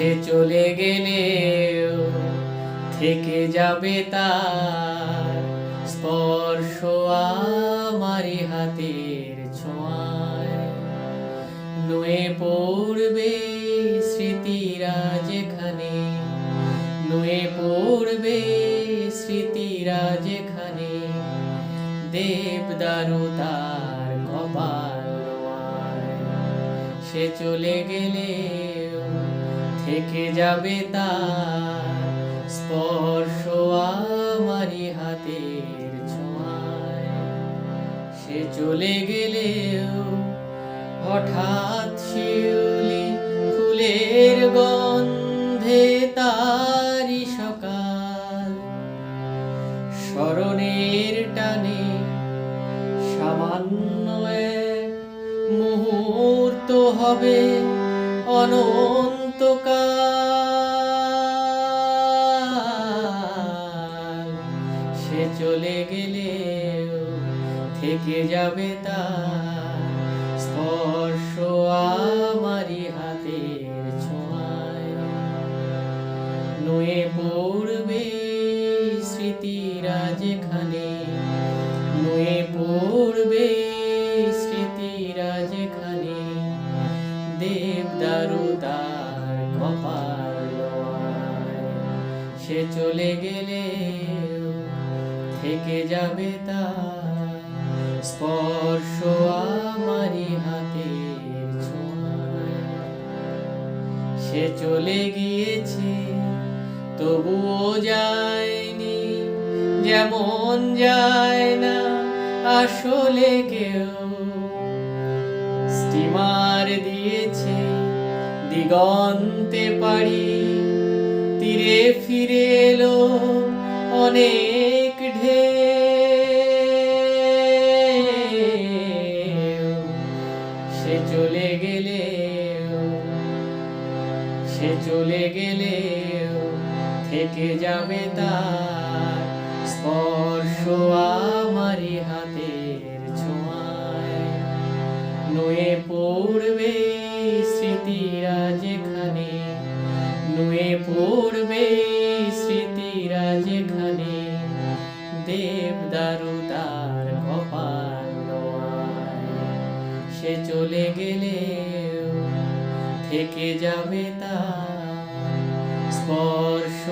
সে চলে গেলে থেকে যাবে তার স্পর্শ আমারি হাতের ছোঁয়ায়। নুয়ে পড়বে স্মৃতিরা যেখানে নুয়ে পড়বে স্মৃতিরা যেখানে দেবদারু তার কপাল সে চলে গেলে থেকে যাবে তার স্পর্শ আমারি হাতের ছোঁয়ায়। সে চলে গেলেও হঠাৎ শিউলি ফুলের গন্ধে তারি সকাল। স্মরণের টানে সামান্য এক মুহূর্ত হবে অনন্তকাল চলে গেলে থেকে যাবে তার স্পর্শ আমারি হাতের ছোঁয়ায়। নুয়ে পড়বে স্মৃতিরা যেখানে, নুয়ে পড়বে স্মৃতিরা যেখানে দেবদারু তার কপাল সে চলে গেলে থেকে যাবে তার স্পর্শ আমারি ছোঁয়ায়। সে চলে গিয়েছে, তবুও যায়নি, যেমন যায় না আসলে কেউ। স্টিমার দিয়েছে, দিগন্তে পাড়ি, তীরে ফিরে এলো অনেক থেকে যাবে তার স্পর্শ আমারি হাতের নুয়ে পড়বে স্মৃতিরা যেখানে নুয়ে পড়বে সে চলে গেলে থেকে যাবে তা স্পর্শ